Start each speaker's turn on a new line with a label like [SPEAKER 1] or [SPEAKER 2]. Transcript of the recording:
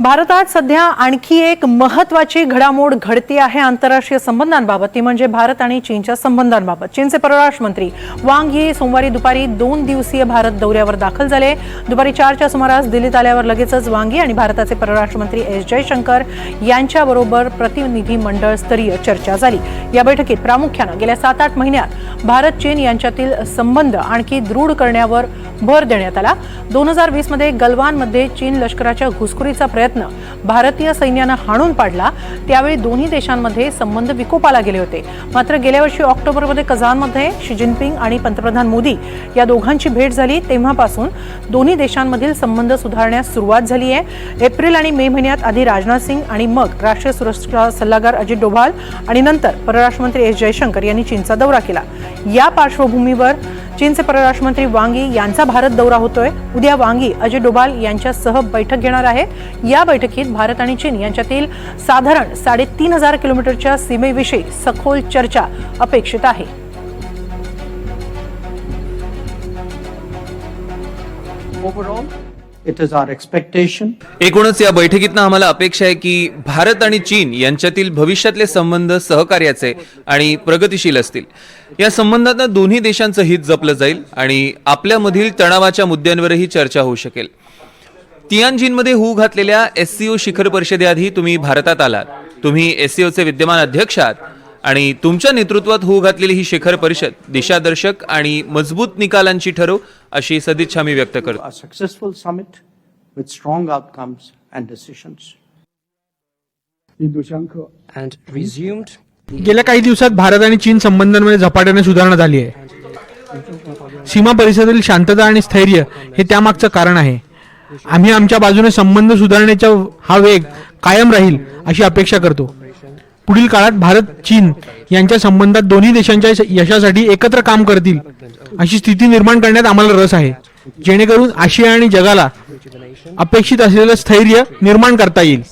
[SPEAKER 1] भारतात सध्या आणखी एक महत्वाची घडामोड घडती आहे आंतरराष्ट्रीय संबंधांबाबत. ती म्हणजे भारत आणि चीनच्या संबंधांबाबत. चीनचे परराष्ट्र मंत्री वांग ही सोमवारी दुपारी दोन दिवसीय भारत दौऱ्यावर दाखल झाले. दुपारी चारच्या सुमारास दिल्लीत आल्यावर लगेचच वांगी आणि भारताचे परराष्ट्र मंत्री एस जयशंकर यांच्याबरोबर प्रतिनिधी मंडळ स्तरीय चर्चा झाली. या बैठकीत प्रामुख्यानं गेल्या सात आठ महिन्यात भारत चीन यांच्यातील संबंध आणखी दृढ करण्यावर भर देण्यात आला. दोन हजार वीसमध्ये गलवानमध्ये चीन लष्कराच्या घुसखोरीचा प्रयत्न भारतीय सैन्यानं हाणून पाडला त्यावेळी दोन्ही देशांमध्ये संबंध विकोपाला गेले होते. मात्र गेल्या वर्षी ऑक्टोबरमध्ये कझानमध्ये शी जिनपिंग आणि पंतप्रधान मोदी या दोघांची भेट झाली. तेव्हापासून दोन्ही देशांमधील संबंध सुधारण्यास सुरुवात झाली आहे. एप्रिल आणि मे महिन्यात आधी राजनाथ सिंग आणि मग राष्ट्रीय सुरक्षा सल्लागार अजित डोभाल आणि नंतर परराष्ट्र मंत्री एस जयशंकर यांनी चीनचा दौरा केला. या पार्श्वभूमीवर चीनचे परराष्ट्र मंत्री वांगी यांचा भारत दौरा होतोय. उद्या वांगी अजय डोभाल यांच्यासह बैठक घेणार आहे. या बैठकीत भारत आणि चीन यांच्यातील साधारण साडेतीन हजार किलोमीटरच्या सीमेविषयी सखोल चर्चा अपेक्षित आहे.
[SPEAKER 2] Overall, it is our expectation
[SPEAKER 3] एकूणच या बैठकीतनं आम्हाला अपेक्षा आहे की भारत आणि चीन यांच्यातील भविष्यातले संबंध सहकार्याचे आणि प्रगतिशील असतील. या संबंधांना दोन्ही देशांचं हित जपलं जाईल आणि आपल्यामधील तणावाच्या मुद्द्यांवरही चर्चा होऊ शकेल. तियानजीनमध्ये हू घातलेल्या एस शिखर परिषदेआधी तुम्ही भारतात आलात. तुम्ही एस चे विद्यमान अध्यक्ष आहात. आणि तुमच्या नेतृत्वात होऊ घातलेली ही शिखर परिषद दिशादर्शक आणि मजबूत निकालांची ठरो अशी सदिच्छा मी व्यक्त करतो.
[SPEAKER 2] A successful summit with strong outcomes and decisions.
[SPEAKER 4] and resumed.
[SPEAKER 5] गेल्या काही दिवसात भारत आणि चीन संबंधांमध्ये झपाट्याने सुधारणा झाली आहे. सीमा परिसरातील शांतता आणि स्थैर्य हे त्यामागचं कारण आहे. आम्ही आमच्या बाजूने संबंध सुधारण्याचा हा वेग कायम राहील अशी अपेक्षा करतो. पुढील काळात भारत चीन यांच्या संबंधात दोन्ही देशांच्या यशासाठी एकत्र काम करतील अशी स्थिती निर्माण करण्यात आम्हाला रस आहे. जेणेकरून आशिया आणि जगाला अपेक्षित असलेलं स्थैर्य निर्माण करता येईल.